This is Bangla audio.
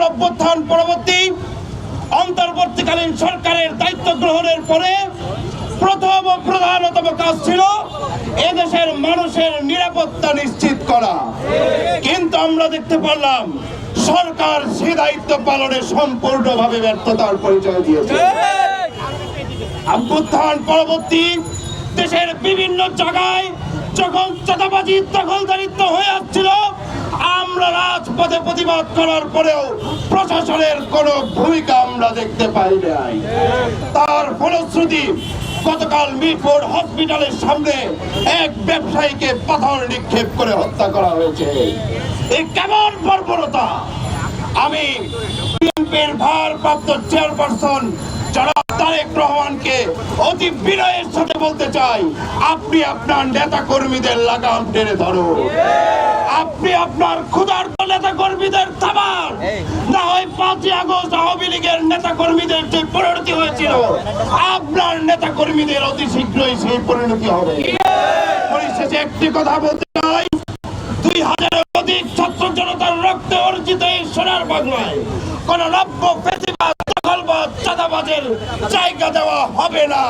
অভ্যুত্থান পরবর্তী অন্তর্বর্তীকালীন সরকারের দায়িত্ব গ্রহণের পরে প্রথম ও প্রধানতম কাজ ছিল এদেশের মানুষের নিরাপত্তা নিশ্চিত করা। কিন্তু আমরা দেখতে পারলাম, সরকার সে দায়িত্ব পালনে সম্পূর্ণভাবে ব্যর্থতার পরিচয় দিয়েছে। অভ্যুত্থান পরবর্তী দেশের বিভিন্ন জায়গায় যখন চাঁদাবাজি, দখলদারিত্ব হয়ে আসছিল রাজপথে প্রতিবাদ করার পরেও প্রশাসনের কোনো ভূমিকা আমরা দেখতে পাই নাই। তার ফলশ্রুতি গতকাল মিরপুর হসপিটালের সামনে এক ব্যবসায়ীকে পাথর নিক্ষেপ করে হত্যা করা হয়েছে। এই কেমন বর্বরতা? আমি বিএনপির ভারপ্রাপ্ত চেয়ারপারসন সাথে বলতে চাই, আপনি আপনার নেতা কর্মীদের লাগাম টেনে ধরুন। আপনি আপনার ক্ষুধার্ত নেতা কর্মীদের থামান না হয় পাঁচই আগস্ট আওয়ামী লীগের নেতা কর্মীদের যে পরিণতি হয়েছিল আপনার নেতা কর্মীদের অতি শীঘ্রই সেই পরিণতি হবে। পরিশেষে একটি কথা বলতে চাই দুই হাজারের অধিক ছাত্র জনতার রক্তে অর্জিত এই সোনার বাংলায় কোন নব্য দখলবাদ চাঁদাবাজের জায়গা দেওয়া হবে না